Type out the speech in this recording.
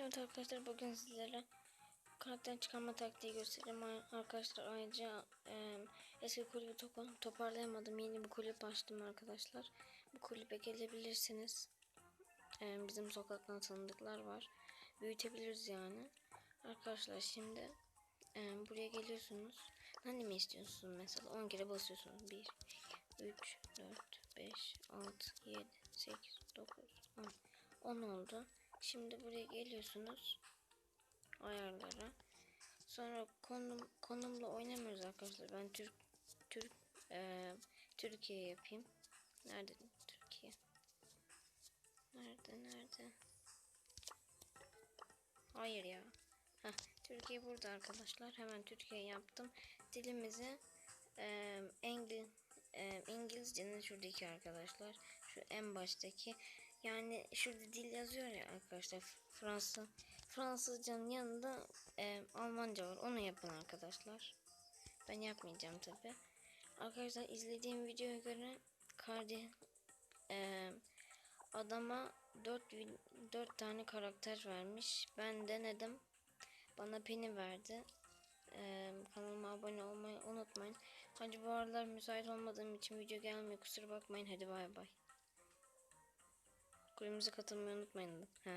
Evet arkadaşlar bugün sizlere karakter çıkarma taktiği göstereyim arkadaşlar. Ayrıca e, eski kulübü topa- toparlayamadım. Yeni bir kulüp açtım arkadaşlar. Bu kulübe gelebilirsiniz. E, bizim sokaktan tanıdıklar var. Büyütebiliriz yani. Arkadaşlar şimdi e, buraya geliyorsunuz. Hani mi istiyorsunuz mesela? 10 kere basıyorsunuz. 1, 3, 4, 5, 6, 7, 8, 9, 10. 10 oldu. Şimdi buraya geliyorsunuz. Ayarlara. Sonra konum konumla oynamıyoruz arkadaşlar. Ben Türk Türk eee, Türkiye yapayım. Nerede Türkiye? Nerede nerede? Hayır ya. Heh, Türkiye burada arkadaşlar. Hemen Türkiye yaptım. Dilimizi eee İngiliz eee, İngilizcenin şuradaki arkadaşlar. Şu en baştaki. Yani şurada dil yazıyor ya arkadaşlar. Fransız Fransızcanın yanında eee, Almanca var. Onu yapın arkadaşlar. Ben yapmayacağım tabi. Arkadaşlar izlediğim videoya göre kardeş eee, adama 4 4 tane karakter vermiş. Ben denedim. Bana pini verdi. Ee, kanalıma abone olmayı unutmayın. Hadi bu aralar müsait olmadığım için video gelmiyor. Kusura bakmayın. Hadi bay bay. Kulübümüze katılmayı unutmayın. Ha.